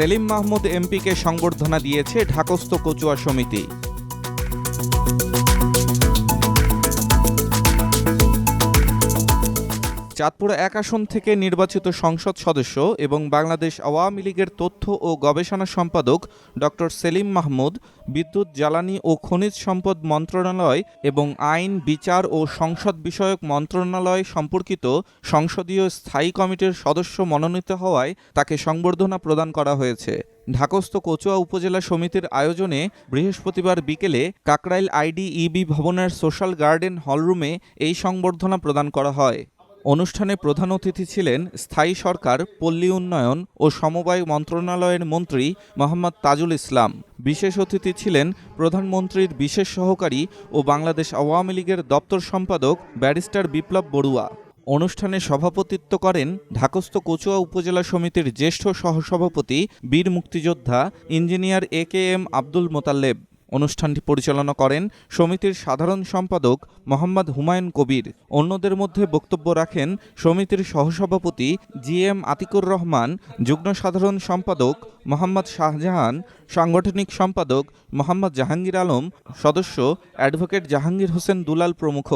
সেলিম মাহমুদ এমপিকে সংবর্ধনা দিয়েছে ঢাকস্থ কচুয়া সমিতি। চাঁদপুর এক আসন থেকে নির্বাচিত সংসদ সদস্য এবং বাংলাদেশ আওয়ামী লীগের তথ্য ও গবেষণা সম্পাদক ডক্টর সেলিম মাহমুদ, বিদ্যুৎ, জ্বালানি ও খনিজ সম্পদ মন্ত্রণালয় এবং আইন, বিচার ও সংসদ বিষয়ক মন্ত্রণালয় সম্পর্কিত সংসদীয় স্থায়ী কমিটির সদস্য মনোনীত হওয়ায় তাকে সংবর্ধনা প্রদান করা হয়েছে। ঢাকস্থ কচুয়া উপজেলা সমিতির আয়োজনে বৃহস্পতিবার বিকেলে কাকরাইল আইডি ইবি ভবনের সোশ্যাল গার্ডেন হলরুমে এই সংবর্ধনা প্রদান করা হয়। অনুষ্ঠানে প্রধান অতিথি ছিলেন স্থায়ী সরকার, পল্লী উন্নয়ন ও সমবায় মন্ত্রণালয়ের মন্ত্রী মোহাম্মদ তাজুল ইসলাম। বিশেষ অতিথি ছিলেন প্রধানমন্ত্রীর বিশেষ সহকারী ও বাংলাদেশ আওয়ামী লীগের দপ্তর সম্পাদক ব্যারিস্টার বিপ্লব বড়ুয়া। অনুষ্ঠানে সভাপতিত্ব করেন ঢাকস্থ কচুয়া উপজেলা সমিতির জ্যেষ্ঠ সহসভাপতি বীর মুক্তিযোদ্ধা engineer A K M Abdul Motaleb অনুষ্ঠানটি পরিচালনা করেন সমিতির সাধারণ সম্পাদক মোহাম্মদ হুমায়ুন কবির। অন্যদের মধ্যে বক্তব্য রাখেন সমিতির সহসভাপতি জি এম আতিকুর রহমান, যুগ্ম সাধারণ সম্পাদক মোহাম্মদ শাহজাহান, সাংগঠনিক সম্পাদক মোহাম্মদ জাহাঙ্গীর আলম, সদস্য অ্যাডভোকেট জাহাঙ্গীর হোসেন দুলাল প্রমুখ।